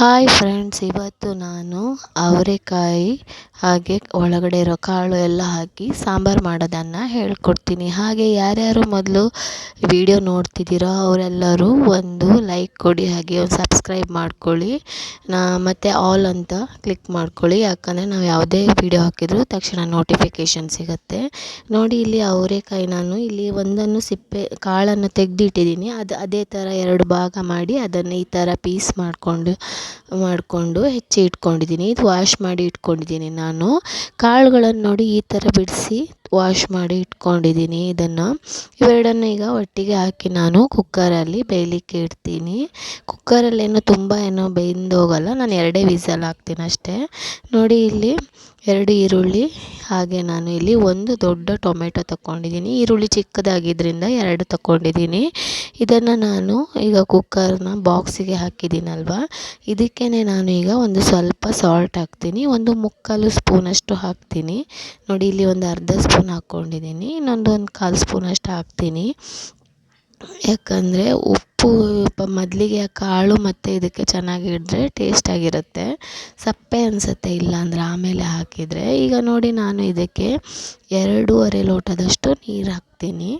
Hi friends ಇವತ್ತು ನಾನು ಅವರೆಕಾಯಿ ಹಾಗೆ ಒಳಗಡೆ ಇರೋ ಕಾಳು ಎಲ್ಲ ಹಾಕಿ ಸಾಂಬಾರು ಮಾಡೋದನ್ನು ಹೇಳ್ಕೊಡ್ತೀನಿ. ಹಾಗೆ ಯಾರ್ಯಾರು ಮೊದಲು ವಿಡಿಯೋ ನೋಡ್ತಿದ್ದೀರೋ ಅವರೆಲ್ಲರೂ ಒಂದು ಲೈಕ್ ಕೊಡಿ, ಹಾಗೆ ಒಂದು ಸಬ್ಸ್ಕ್ರೈಬ್ ಮಾಡ್ಕೊಳ್ಳಿ. ಮತ್ತು ಆಲ್ ಅಂತ ಕ್ಲಿಕ್ ಮಾಡ್ಕೊಳ್ಳಿ, ಯಾಕಂದರೆ ನಾವು ಯಾವುದೇ ವಿಡಿಯೋ ಹಾಕಿದರೂ ತಕ್ಷಣ ನೋಟಿಫಿಕೇಷನ್ ಸಿಗುತ್ತೆ. ನೋಡಿ ಇಲ್ಲಿ ಅವರೆಕಾಯಿ ನಾನು ಇಲ್ಲಿ ಒಂದನ್ನು ಸಿಪ್ಪೆ, ಕಾಳನ್ನು ತೆಗೆದಿಟ್ಟಿದ್ದೀನಿ. ಅದು ಅದೇ ಥರ ಎರಡು ಭಾಗ ಮಾಡಿ ಅದನ್ನು ಈ ಥರ ಪೀಸ್ ಮಾಡಿಕೊಂಡು ಮಾಡಿಕೊಂಡು ಹೆಚ್ಚಿ ಇಟ್ಕೊಂಡಿದ್ದೀನಿ. ಇದು ವಾಶ್ ಮಾಡಿ ಇಟ್ಕೊಂಡಿದ್ದೀನಿ ನಾನು. ಕಾಳುಗಳನ್ನು ನೋಡಿ ಈ ಥರ ಬಿಡಿಸಿ ವಾಶ್ ಮಾಡಿ ಇಟ್ಕೊಂಡಿದ್ದೀನಿ ಇದನ್ನು. ಇವೆರಡನ್ನು ಈಗ ಒಟ್ಟಿಗೆ ಹಾಕಿ ನಾನು ಕುಕ್ಕರಲ್ಲಿ ಬೇಯಲಿಕ್ಕೆ ಇಡ್ತೀನಿ. ಕುಕ್ಕರಲ್ಲೇನು ತುಂಬ ಏನೋ ಬೆಂದೋಗಲ್ಲ ನಾನು ಎರಡೇ ವಿಸಲ್ ಹಾಕ್ತೀನಿ ಅಷ್ಟೇ. ನೋಡಿ ಇಲ್ಲಿ ಎರಡು ಈರುಳ್ಳಿ, ಹಾಗೆ ನಾನು ಇಲ್ಲಿ ಒಂದು ದೊಡ್ಡ ಟೊಮೆಟೊ ತಗೊಂಡಿದ್ದೀನಿ ಈರುಳ್ಳಿ ಚಿಕ್ಕದಾಗಿದ್ದರಿಂದ ಎರಡು ತಗೊಂಡಿದ್ದೀನಿ ಇದನ್ನು ನಾನು ಈಗ ಕುಕ್ಕರ್ನ ಬಾಕ್ಸಿಗೆ ಹಾಕಿದ್ದೀನಲ್ವ? ಇದಕ್ಕೇ ನಾನು ಈಗ ಒಂದು ಸ್ವಲ್ಪ ಸಾಲ್ಟ್ ಹಾಕ್ತೀನಿ. ಒಂದು ಮುಕ್ಕಾಲು ಸ್ಪೂನಷ್ಟು ಹಾಕ್ತೀನಿ. ನೋಡಿ ಇಲ್ಲಿ ಒಂದು ಅರ್ಧ ಸ್ಪೂನ್ ಹಾಕ್ಕೊಂಡಿದ್ದೀನಿ ಇನ್ನೊಂದು ಒಂದು ಕಾಲು ಸ್ಪೂನಷ್ಟು ಹಾಕ್ತೀನಿ. ಯಾಕಂದರೆ ಉಪ್ಪು ಮೊದಲಿಗೆ ಕಾಳು ಮತ್ತು ಇದಕ್ಕೆ ಚೆನ್ನಾಗಿ ಹಿಡಿದ್ರೆ ಟೇಸ್ಟಾಗಿರುತ್ತೆ ಸಪ್ಪೆ ಅನಿಸುತ್ತೆ ಇಲ್ಲಾಂದರೆ ಆಮೇಲೆ ಹಾಕಿದರೆ. ಈಗ ನೋಡಿ ನಾನು ಇದಕ್ಕೆ ಎರಡೂವರೆ ಲೋಟದಷ್ಟು ನೀರು ಹಾಕ್ತೀನಿ.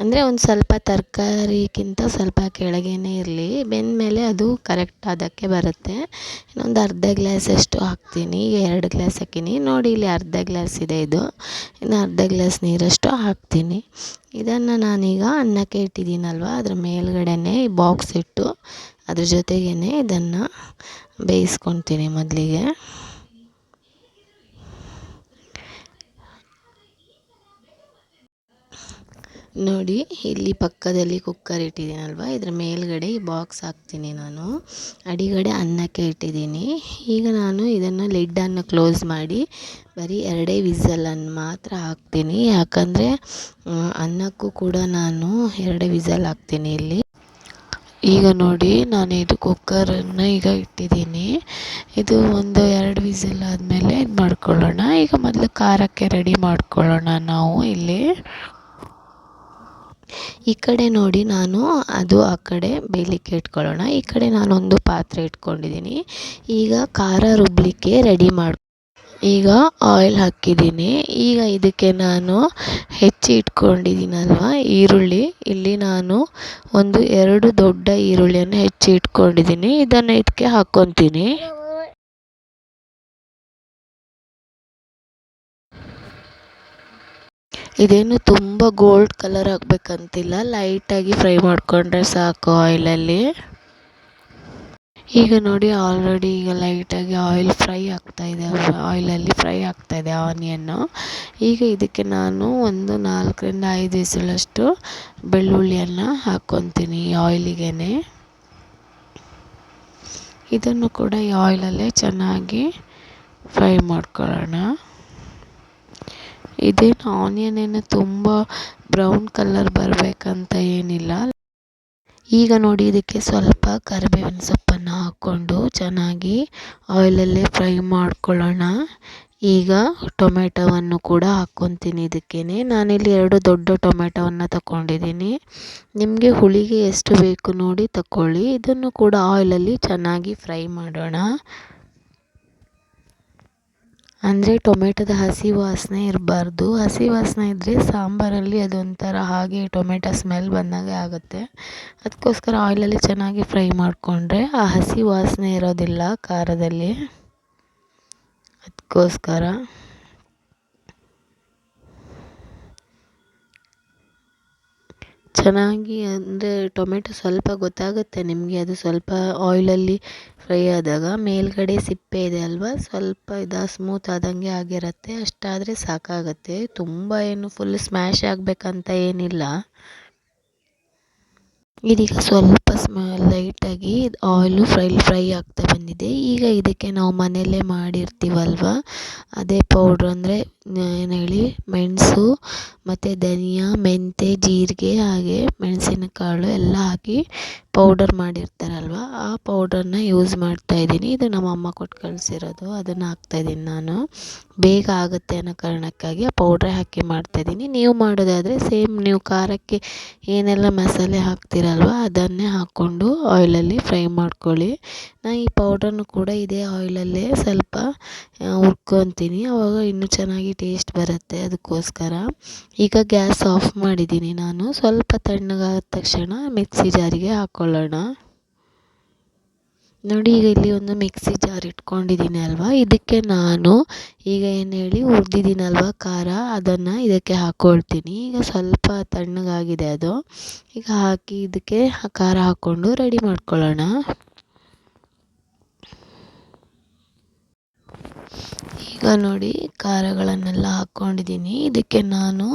ಅಂದರೆ ಒಂದು ಸ್ವಲ್ಪ ತರಕಾರಿಗಿಂತ ಸ್ವಲ್ಪ ಕೆಳಗೇನೆ ಇರಲಿ. ಬೆಂದಮೇಲೆ ಅದು ಕರೆಕ್ಟ್ ಅದಕ್ಕೆ ಬರುತ್ತೆ. ಇನ್ನೊಂದು ಅರ್ಧ ಗ್ಲಾಸಷ್ಟು ಹಾಕ್ತೀನಿ. ಎರಡು ಗ್ಲಾಸ್ ಹಾಕೀನಿ. ನೋಡಿ ಇಲ್ಲಿ ಅರ್ಧ ಗ್ಲಾಸ್ ಇದೆ ಇದು. ಇನ್ನು ಅರ್ಧ ಗ್ಲಾಸ್ ನೀರಷ್ಟು ಹಾಕ್ತೀನಿ. ಇದನ್ನು ನಾನೀಗ ಅನ್ನಕ್ಕೆ ಇಟ್ಟಿದ್ದೀನಲ್ವ? ಅದ್ರ ಮೇಲ್ಗಡೆನೇ ಈ ಬಾಕ್ಸ್ ಇಟ್ಟು ಅದ್ರ ಜೊತೆಗೇ ಇದನ್ನು ಬೇಯಿಸ್ಕೊತೀನಿ ಮೊದಲಿಗೆ. ನೋಡಿ, ಇಲ್ಲಿ ಪಕ್ಕದಲ್ಲಿ ಕುಕ್ಕರ್ ಇಟ್ಟಿದ್ದೀನಲ್ವ? ಇದ್ರ ಮೇಲ್ಗಡೆ ಈ ಬಾಕ್ಸ್ ಹಾಕ್ತೀನಿ ನಾನು. ಅಡಿಗಡೆ ಅನ್ನಕ್ಕೆ ಇಟ್ಟಿದ್ದೀನಿ. ಈಗ ನಾನು ಇದನ್ನು ಲಿಡ್ಡನ್ನು ಕ್ಲೋಸ್ ಮಾಡಿ, ಬರೀ ಎರಡೇ ವಿಸಲನ್ನು ಮಾತ್ರ ಹಾಕ್ತೀನಿ. ಯಾಕಂದರೆ ಅನ್ನಕ್ಕೂ ಕೂಡ ನಾನು ಎರಡೇ ವಿಸಲ್ ಹಾಕ್ತೀನಿ ಇಲ್ಲಿ. ಈಗ ನೋಡಿ, ನಾನು ಇದು ಕುಕ್ಕರನ್ನು ಈಗ ಇಟ್ಟಿದ್ದೀನಿ. ಇದು ಒಂದು ಎರಡು ವಿಸಿಲ್ ಆದಮೇಲೆ ಇದು ಮಾಡ್ಕೊಳ್ಳೋಣ ಈಗ ಮೊದಲು ಖಾರಕ್ಕೆ ರೆಡಿ ಮಾಡ್ಕೊಳ್ಳೋಣ ನಾವು ಇಲ್ಲಿ. ಈ ಕಡೆ ನೋಡಿ ನಾನು, ಅದು ಆ ಕಡೆ ಬೇಯಲಿಕ್ಕೆ ಇಟ್ಕೊಳ್ಳೋಣ. ಈ ಕಡೆ ನಾನೊಂದು ಪಾತ್ರೆ ಇಟ್ಕೊಂಡಿದ್ದೀನಿ. ಈಗ ಖಾರ ರುಬ್ಬಲಿಕ್ಕೆ ರೆಡಿ ಮಾಡಿ, ಈಗ ಆಯಿಲ್ ಹಾಕಿದ್ದೀನಿ. ಈಗ ಇದಕ್ಕೆ ನಾನು ಹೆಚ್ಚಿ ಇಟ್ಕೊಂಡಿದ್ದೀನಲ್ವ, ಈರುಳ್ಳಿ. ಇಲ್ಲಿ ನಾನು ಒಂದು ಎರಡು ದೊಡ್ಡ ಈರುಳ್ಳಿಯನ್ನು ಹೆಚ್ಚಿ ಇಟ್ಕೊಂಡಿದ್ದೀನಿ. ಇದನ್ನು ಇದಕ್ಕೆ ಹಾಕ್ಕೊತೀನಿ ಇದೇನು ತುಂಬ ಗೋಲ್ಡ್ ಕಲರ್ ಆಗಬೇಕಂತಿಲ್ಲ ಲೈಟಾಗಿ ಫ್ರೈ ಮಾಡಿಕೊಂಡ್ರೆ ಸಾಕು ಆಯಿಲಲ್ಲಿ ಈಗ ನೋಡಿ ಆಲ್ರೆಡಿ ಈಗ ಲೈಟಾಗಿ ಆಯಿಲ್ ಫ್ರೈ ಆಗ್ತಾಯಿದೆ ಆಯಿಲಲ್ಲಿ ಫ್ರೈ ಆಗ್ತಾಯಿದೆ ಆನಿಯನ್ನು ಈಗ ಇದಕ್ಕೆ ನಾನು ಒಂದು ನಾಲ್ಕರಿಂದ ಐದು ವಿಸಿಲಷ್ಟು ಬೆಳ್ಳುಳ್ಳಿಯನ್ನು ಹಾಕ್ಕೊತೀನಿ ಆಯಿಲಿಗೆ ಇದನ್ನು ಕೂಡ ಈ ಆಯಿಲಲ್ಲೇ ಚೆನ್ನಾಗಿ ಫ್ರೈ ಮಾಡ್ಕೊಳ್ಳೋಣ. ಇದೇನು ಆನಿಯನ್ ಏನು ತುಂಬ ಬ್ರೌನ್ ಕಲರ್ ಬರಬೇಕಂತ ಏನಿಲ್ಲ. ಈಗ ನೋಡಿ ಇದಕ್ಕೆ ಸ್ವಲ್ಪ ಕರಿಬೇವಿನ ಸೊಪ್ಪನ್ನು ಹಾಕ್ಕೊಂಡು ಚೆನ್ನಾಗಿ ಆಯಿಲಲ್ಲೇ ಫ್ರೈ ಮಾಡ್ಕೊಳ್ಳೋಣ. ಈಗ ಟೊಮೆಟೊವನ್ನು ಕೂಡ ಹಾಕ್ಕೊತೀನಿ ಇದಕ್ಕೇ ನಾನಿಲ್ಲಿ ಎರಡು ದೊಡ್ಡ ಟೊಮೆಟೊವನ್ನು ತಗೊಂಡಿದ್ದೀನಿ ನಿಮಗೆ ಹುಳಿಗೆ ಎಷ್ಟು ಬೇಕು ನೋಡಿ ತಗೊಳ್ಳಿ ಇದನ್ನು ಕೂಡ ಆಯಿಲಲ್ಲಿ ಚೆನ್ನಾಗಿ ಫ್ರೈ ಮಾಡೋಣ. ಅಂದರೆ ಟೊಮೆಟೊದ ಹಸಿ ವಾಸನೆ ಇರಬಾರ್ದು. ಹಸಿ ವಾಸನೆ ಇದ್ದರೆ ಸಾಂಬಾರಲ್ಲಿ ಅದೊಂಥರ ಹಾಗೆ ಟೊಮೆಟೊ ಸ್ಮೆಲ್ ಬಂದಾಗೆ ಆಗುತ್ತೆ. ಅದಕ್ಕೋಸ್ಕರ ಆಯಿಲಲ್ಲಿ ಚೆನ್ನಾಗಿ ಫ್ರೈ ಮಾಡಿಕೊಂಡ್ರೆ ಆ ಹಸಿ ವಾಸನೆ ಇರೋದಿಲ್ಲ ಖಾರದಲ್ಲಿ. ಅದಕ್ಕೋಸ್ಕರ ಚೆನ್ನಾಗಿ ಅಂದರೆ ಟೊಮೆಟೊ ಸ್ವಲ್ಪ ಗೊತ್ತಾಗುತ್ತೆ ನಿಮಗೆ, ಅದು ಸ್ವಲ್ಪ ಆಯ್ಲಲ್ಲಿ ಫ್ರೈ ಆದಾಗ. ಮೇಲುಗಡೆ ಸಿಪ್ಪೆ ಇದೆ ಅಲ್ವಾ, ಸ್ವಲ್ಪ ಇದು ಸ್ಮೂತ್ ಆದಂಗೆ ಆಗಿರುತ್ತೆ, ಅಷ್ಟಾದರೆ ಸಾಕಾಗುತ್ತೆ. ತುಂಬ ಏನು ಫುಲ್ ಸ್ಮ್ಯಾಶ್ ಆಗಬೇಕಂತ ಏನಿಲ್ಲ. ಇದೀಗ ಸ್ವಲ್ಪ ಸ್ಮ ಲೈಟಾಗಿ ಆಯಿಲು ಫ್ರೈ ಫ್ರೈ ಆಗ್ತಾ ಬಂದಿದೆ. ಈಗ ಇದಕ್ಕೆ ನಾವು ಮನೆಯಲ್ಲೇ ಮಾಡಿರ್ತೀವಲ್ವ? ಅದೇ ಪೌಡ್ರ್ ಅಂದರೆ ಏನು ಹೇಳಿ, ಮೆಣಸು, ಮತ್ತು ಧನಿಯಾ ಮೆಂತ್ಯ ಜೀರಿಗೆ, ಹಾಗೆ ಮೆಣಸಿನಕಾಳು ಎಲ್ಲ ಹಾಕಿ ಪೌಡರ್ ಮಾಡಿರ್ತಾರಲ್ವ? ಆ ಪೌಡರ್ನ ಯೂಸ್ ಮಾಡ್ತಾ ಇದ್ದೀನಿ. ಇದು ನಮ್ಮ ಅಮ್ಮ ಕೊಟ್ಟು ಕಳಿಸಿರೋದು. ಅದನ್ನು ಹಾಕ್ತಾಯಿದ್ದೀನಿ ನಾನು. ಬೇಗ ಆಗುತ್ತೆ ಅನ್ನೋ ಕಾರಣಕ್ಕಾಗಿ ಆ ಪೌಡ್ರೇ ಹಾಕಿ ಮಾಡ್ತಾಯಿದ್ದೀನಿ ನೀವು ಮಾಡೋದಾದರೆ ಸೇಮ್ ನೀವು ಖಾರಕ್ಕೆ ಏನೆಲ್ಲ ಮಸಾಲೆ ಹಾಕ್ತೀರ ಅಲ್ವಾ ಅದನ್ನೇ ಹಾಕ್ಕೊಂಡು ಆಯಿಲಲ್ಲಿ ಫ್ರೈ ಮಾಡ್ಕೊಳ್ಳಿ. ನಾನು ಈ ಪೌಡ್ರನ್ನು ಕೂಡ ಇದೇ ಆಯಿಲಲ್ಲೇ ಸ್ವಲ್ಪ ಹುರ್ಕೊತೀನಿ. ಆವಾಗ ಇನ್ನೂ ಚೆನ್ನಾಗಿ ಟೇಸ್ಟ್ ಬರುತ್ತೆ ಅದಕ್ಕೋಸ್ಕರ. ಈಗ ಗ್ಯಾಸ್ ಆಫ್ ಮಾಡಿದ್ದೀನಿ ನಾನು. ಸ್ವಲ್ಪ ತಣ್ಣಗಾದ ತಕ್ಷಣ ಮಿಕ್ಸಿ ಜಾರಿಗೆ ಹಾಕ್ಕೊಳ್ಳೋಣ ನೋಡಿ, ಈಗ ಇಲ್ಲಿ ಒಂದು ಮಿಕ್ಸಿ ಜಾರ್ ಇಟ್ಕೊಂಡಿದ್ದೀನಿ ಅಲ್ವಾ? ಇದಕ್ಕೆ ನಾನು ಈಗ ಏನು ಹೇಳಿ, ಹುರಿದಿದ್ದೀನಲ್ವ ಖಾರ? ಅದನ್ನು ಇದಕ್ಕೆ ಹಾಕ್ಕೊಳ್ತೀನಿ ಈಗ ಸ್ವಲ್ಪ ತಣ್ಣಗಾಗಿದೆ ಅದು. ಈಗ ಹಾಕಿ ಇದಕ್ಕೆ ಖಾರ ಹಾಕ್ಕೊಂಡು ರೆಡಿ ಮಾಡ್ಕೊಳ್ಳೋಣ. ಈಗ ನೋಡಿ, ಖಾರಗಳನ್ನೆಲ್ಲ ಹಾಕ್ಕೊಂಡಿದ್ದೀನಿ. ಇದಕ್ಕೆ ನಾನು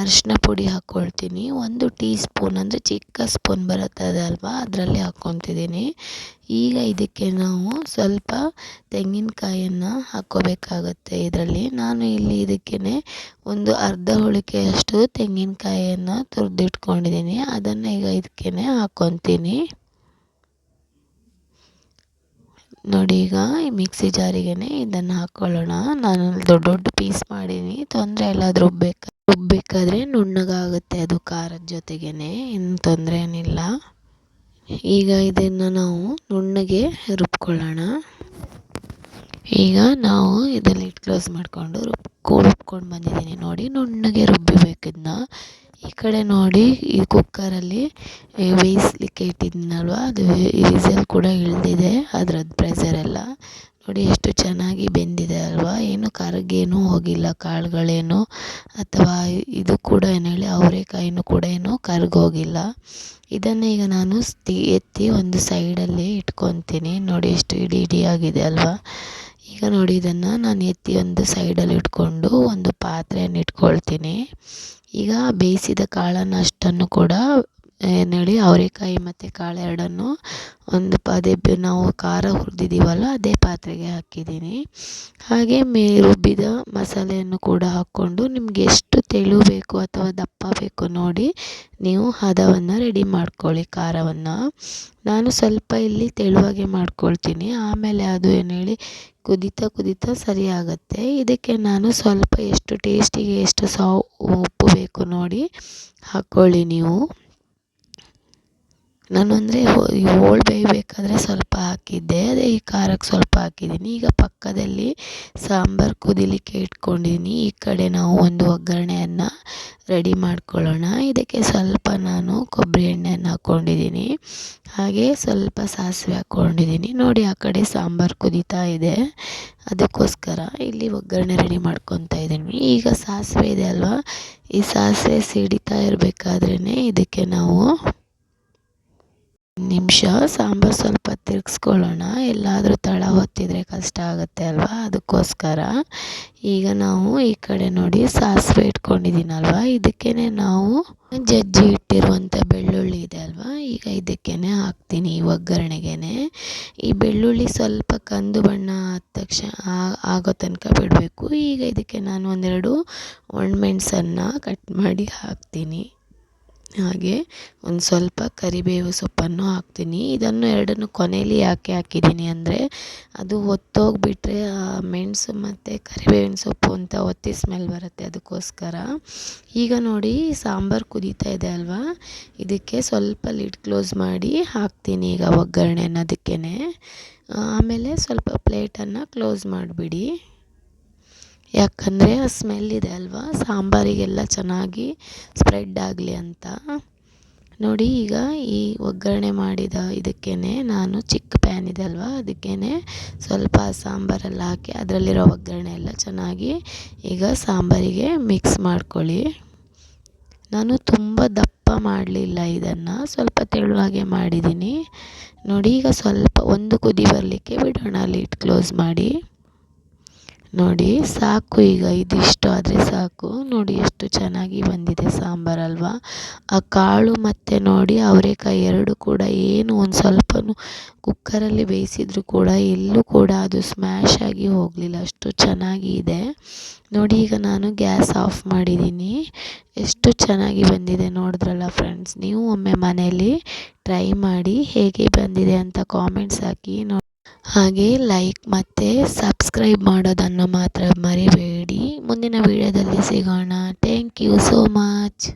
ಅರಿಶಿನ ಪುಡಿ ಹಾಕ್ಕೊಳ್ತೀನಿ. ಒಂದು ಟೀ ಸ್ಪೂನ್ ಅಂದರೆ ಚಿಕ್ಕ ಸ್ಪೂನ್ ಬರುತ್ತದೆ ಅಲ್ವಾ? ಅದರಲ್ಲಿ ಹಾಕ್ಕೊತಿದ್ದೀನಿ. ಈಗ ಇದಕ್ಕೆ ನಾವು ಸ್ವಲ್ಪ ತೆಂಗಿನಕಾಯನ್ನು ಹಾಕ್ಕೋಬೇಕಾಗತ್ತೆ ಇದರಲ್ಲಿ. ನಾನು ಇಲ್ಲಿ ಇದಕ್ಕೇ ಒಂದು ಅರ್ಧ ಹುಳಿಕೆಯಷ್ಟು ತೆಂಗಿನಕಾಯಿಯನ್ನು ತುರಿದಿಟ್ಕೊಂಡಿದ್ದೀನಿ. ಅದನ್ನು ಈಗ ಇದಕ್ಕೇ ಹಾಕ್ಕೊತೀನಿ. ನೋಡಿ ಈಗ ಈ ಮಿಕ್ಸಿ ಜಾರಿಗೆ ಇದನ್ನು ಹಾಕ್ಕೊಳ್ಳೋಣ ನಾನು ದೊಡ್ಡ ದೊಡ್ಡ ಪೀಸ್ ಮಾಡೀನಿ. ತೊಂದರೆ ಇಲ್ಲ ಅದು ರುಬ್ಬಬೇಕಾದ್ರೆ ನುಣ್ಣಗಾಗುತ್ತೆ ಅದು ಖಾರದ ಜೊತೆಗೇ ಏನು ತೊಂದರೆ ಏನಿಲ್ಲ. ಈಗ ಇದನ್ನು ನಾವು ನುಣ್ಣಗೆ ರುಬ್ಕೊಳ್ಳೋಣ. ಈಗ ನಾವು ಇದನ್ನು ಇಟ್ಟು ಕ್ಲೋಸ್ ಮಾಡಿಕೊಂಡು ರುಬ್ಕೊ ರುಬ್ಕೊಂಡು ಬಂದಿದ್ದೀನಿ ನೋಡಿ, ನುಣ್ಣಗೆ ರುಬ್ಬಿಬೇಕು ಇದನ್ನ ಈ ಕಡೆ ನೋಡಿ, ಈ ಕುಕ್ಕರಲ್ಲಿ ಬೇಯಿಸ್ಲಿಕ್ಕೆ ಇಟ್ಟಿದ್ದೀನಲ್ವ ಅದು ವಿಸಿಲ್ ಕೂಡ ಇಳಿದಿದೆ ಅದ್ರದ್ದು ಪ್ರೆಸರೆಲ್ಲ ನೋಡಿ, ಎಷ್ಟು ಚೆನ್ನಾಗಿ ಬೆಂದಿದೆ ಅಲ್ವಾ? ಏನು ಕರಗೇನು ಹೋಗಿಲ್ಲ, ಕಾಳುಗಳೇನು. ಅಥವಾ ಇದು ಕೂಡ ಏನು ಹೇಳಿ, ಅವರೆಕಾಯಿನೂ ಕೂಡ ಏನು ಕರಗೋಗಿಲ್ಲ. ಇದನ್ನು ಈಗ ನಾನು ಎತ್ತಿ ಒಂದು ಸೈಡಲ್ಲಿ ಇಟ್ಕೊತೀನಿ. ನೋಡಿ, ಎಷ್ಟು ಇಡಿ ಇಡಿಯಾಗಿದೆ ಅಲ್ವಾ? ಈಗ ನೋಡಿ, ಇದನ್ನು ನಾನು ಎತ್ತಿ ಒಂದು ಸೈಡಲ್ಲಿ ಇಟ್ಕೊಂಡು ಒಂದು ಪಾತ್ರೆಯನ್ನು ಇಟ್ಕೊಳ್ತೀನಿ. ಈಗ ಬೇಯಿಸಿದ ಕಾಳನ್ನು ಅಷ್ಟನ್ನು ಕೂಡ ಏನು ಹೇಳಿ, ಅವರೆಕಾಯಿ ಮತ್ತು ಕಾಳು ಎರಡನ್ನು ಒಂದು ಪಾದೆ ನಾವು ಖಾರ ಹುರಿದಿದ್ದೀವಲ್ಲ ಅದೇ ಪಾತ್ರೆಗೆ ಹಾಕಿದ್ದೀನಿ. ಹಾಗೆ ಮೇ ರುಬ್ಬಿದ ಮಸಾಲೆಯನ್ನು ಕೂಡ ಹಾಕ್ಕೊಂಡು ನಿಮ್ಗೆ ಎಷ್ಟು ತೆಳು ಬೇಕು ಅಥವಾ ದಪ್ಪ ಬೇಕು ನೋಡಿ ನೀವು ಹದವನ್ನು ರೆಡಿ ಮಾಡ್ಕೊಳ್ಳಿ, ಖಾರವನ್ನು. ನಾನು ಸ್ವಲ್ಪ ಇಲ್ಲಿ ತೆಳುವಾಗೆ ಮಾಡ್ಕೊಳ್ತೀನಿ. ಆಮೇಲೆ ಅದು ಏನು ಹೇಳಿ, ಕುದೀತಾ ಕುದೀತಾ ಸರಿ ಆಗುತ್ತೆ ಇದಕ್ಕೆ ನಾನು ಸ್ವಲ್ಪ ಎಷ್ಟು ಟೇಸ್ಟಿಗೆ ಎಷ್ಟು ಸಾ ಉಪ್ಪು ಬೇಕು ನೋಡಿ ಹಾಕ್ಕೊಳ್ಳಿ ನೀವು. ನಾನು ಅಂದರೆ ಹೋಳು ಬೇಯಬೇಕಾದ್ರೆ ಸ್ವಲ್ಪ ಹಾಕಿದ್ದೆ, ಅದೇ ಈ ಖಾರಕ್ಕೆ ಸ್ವಲ್ಪ ಹಾಕಿದ್ದೀನಿ. ಈಗ ಪಕ್ಕದಲ್ಲಿ ಸಾಂಬಾರು ಕುದಿಲಿಕ್ಕೆ ಇಟ್ಕೊಂಡಿದ್ದೀನಿ ಈ ಕಡೆ ನಾವು ಒಂದು ಒಗ್ಗರಣೆಯನ್ನು ರೆಡಿ ಮಾಡ್ಕೊಳ್ಳೋಣ. ಇದಕ್ಕೆ ಸ್ವಲ್ಪ ನಾನು ಕೊಬ್ಬರಿ ಎಣ್ಣೆಯನ್ನು ಹಾಕ್ಕೊಂಡಿದ್ದೀನಿ ಹಾಗೆ ಸ್ವಲ್ಪ ಸಾಸಿವೆ ಹಾಕ್ಕೊಂಡಿದ್ದೀನಿ ನೋಡಿ ಆ ಕಡೆ ಸಾಂಬಾರು ಕುದೀತಾ ಇದೆ. ಅದಕ್ಕೋಸ್ಕರ ಇಲ್ಲಿ ಒಗ್ಗರಣೆ ರೆಡಿ ಮಾಡ್ಕೊತಾ ಇದ್ದೀನಿ. ಈಗ ಸಾಸಿವೆ ಇದೆ ಅಲ್ವಾ? ಈ ಸಾಸಿವೆ ಸಿಡಿತಾ ಇರಬೇಕಾದ್ರೇ ಇದಕ್ಕೆ ನಾವು ನಿಮಿಷ, ಸಾಂಬಾರು ಸ್ವಲ್ಪ ತಿರ್ಗಿಸ್ಕೊಳ್ಳೋಣ. ಎಲ್ಲಾದರೂ ತಳ ಹೊತ್ತಿದ್ರೆ ಕಷ್ಟ ಆಗುತ್ತೆ ಅಲ್ವಾ? ಅದಕ್ಕೋಸ್ಕರ ಈಗ ನಾವು ಈ ಕಡೆ ನೋಡಿ ಸಾಸಿವೆ ಇಟ್ಕೊಂಡಿದ್ದೀನಲ್ವ? ಇದಕ್ಕೇ ನಾವು ಜಜ್ಜಿ ಇಟ್ಟಿರುವಂಥ ಬೆಳ್ಳುಳ್ಳಿ ಇದೆ ಅಲ್ವಾ? ಈಗ ಇದಕ್ಕೇ ಹಾಕ್ತೀನಿ ಈ ಒಗ್ಗರಣೆಗೆ ಈ ಬೆಳ್ಳುಳ್ಳಿ ಸ್ವಲ್ಪ ಕಂದು ಬಣ್ಣ ಆದ ತಕ್ಷಣ ಆಗೋ ತನಕ ಬಿಡಬೇಕು. ಈಗ ಇದಕ್ಕೆ ನಾನು ಒಂದೆರಡು ಒಣಮೆಣ್ಸನ್ನು ಕಟ್ ಮಾಡಿ ಹಾಕ್ತೀನಿ. ಹಾಗೆ ಒಂದು ಸ್ವಲ್ಪ ಕರಿಬೇವು ಸೊಪ್ಪನ್ನು ಹಾಕ್ತೀನಿ. ಇದನ್ನು ಎರಡನ್ನು ಕೊನೆಯಲ್ಲಿ ಯಾಕೆ ಹಾಕಿದ್ದೀನಿ ಅಂದರೆ ಅದು ಒತ್ತೋಗಿಬಿಟ್ರೆ ಮೆಣಸು ಮತ್ತು ಕರಿಬೇವಿನ ಸೊಪ್ಪು ಅಂತ ಒತ್ತಿ ಸ್ಮೆಲ್ ಬರುತ್ತೆ ಅದಕ್ಕೋಸ್ಕರ. ಈಗ ನೋಡಿ ಸಾಂಬಾರು ಕುದೀತಾ ಇದೆ ಅಲ್ವಾ? ಇದಕ್ಕೆ ಸ್ವಲ್ಪ ಲಿಡ್ ಕ್ಲೋಸ್ ಮಾಡಿ ಹಾಕ್ತೀನಿ ಈಗ ಒಗ್ಗರಣೆ ಅನ್ನೋದಕ್ಕೇ ಆಮೇಲೆ ಸ್ವಲ್ಪ ಪ್ಲೇಟನ್ನು ಕ್ಲೋಸ್ ಮಾಡಿಬಿಡಿ. ಯಾಕಂದರೆ ಆ ಸ್ಮೆಲ್ ಇದೆ ಅಲ್ವಾ? ಸಾಂಬಾರಿಗೆಲ್ಲ ಚೆನ್ನಾಗಿ ಸ್ಪ್ರೆಡ್ ಆಗಲಿ ಅಂತ. ನೋಡಿ ಈಗ ಈ ಒಗ್ಗರಣೆ ಮಾಡಿದ ಇದಕ್ಕೇ ನಾನು ಚಿಕ್ಕ ಪ್ಯಾನ್ ಇದೆ ಅಲ್ವಾ? ಅದಕ್ಕೇ ಸ್ವಲ್ಪ ಸಾಂಬಾರೆಲ್ಲ ಹಾಕಿ ಅದರಲ್ಲಿರೋ ಒಗ್ಗರಣೆ ಎಲ್ಲ ಚೆನ್ನಾಗಿ ಈಗ ಸಾಂಬಾರಿಗೆ ಮಿಕ್ಸ್ ಮಾಡ್ಕೊಳ್ಳಿ. ನಾನು ತುಂಬ ದಪ್ಪ ಮಾಡಲಿಲ್ಲ ಇದನ್ನು. ಸ್ವಲ್ಪ ತೆಳುವಾಗೆ ಮಾಡಿದ್ದೀನಿ. ನೋಡಿ ಈಗ ಸ್ವಲ್ಪ ಒಂದು ಕುದಿ ಬರಲಿಕ್ಕೆ ಬಿಡೋಣ ಲೀಟ್ ಕ್ಲೋಸ್ ಮಾಡಿ. ನೋಡಿ, ಸಾಕು ಈಗ, ಇದಿಷ್ಟು ಆದರೆ ಸಾಕು. ನೋಡಿ ಎಷ್ಟು ಚೆನ್ನಾಗಿ ಬಂದಿದೆ ಸಾಂಬಾರಲ್ವಾ ಆ ಕಾಳು ಮತ್ತು ನೋಡಿ, ಅವರೆಕಾಯಿ ಎರಡು ಕೂಡ ಏನು ಒಂದು ಸ್ವಲ್ಪನೂ ಕುಕ್ಕರಲ್ಲಿ ಬೇಯಿಸಿದ್ರು ಕೂಡ ಎಲ್ಲೂ ಕೂಡ ಅದು ಸ್ಮ್ಯಾಶ್ ಆಗಿ ಹೋಗಲಿಲ್ಲ. ಅಷ್ಟು ಚೆನ್ನಾಗಿ ಇದೆ. ನೋಡಿ, ಈಗ ನಾನು ಗ್ಯಾಸ್ ಆಫ್ ಮಾಡಿದ್ದೀನಿ. ಎಷ್ಟು ಚೆನ್ನಾಗಿ ಬಂದಿದೆ ನೋಡಿದ್ರಲ್ಲ ಫ್ರೆಂಡ್ಸ್ ನೀವು ಒಮ್ಮೆ ಮನೆಯಲ್ಲಿ ಟ್ರೈ ಮಾಡಿ ಹೇಗೆ ಬಂದಿದೆ ಅಂತ ಕಾಮೆಂಟ್ಸ್ ಹಾಕಿ ಹಾಗೆ ಲೈಕ್ ಮತ್ತು ಸಬ್ಸ್ಕ್ರೈಬ್ ಮಾಡೋದನ್ನು ಮಾತ್ರ ಮರಿಬೇಡಿ. ಮುಂದಿನ ವೀಡಿಯೋದಲ್ಲಿ ಸಿಗೋಣ. Thank you so much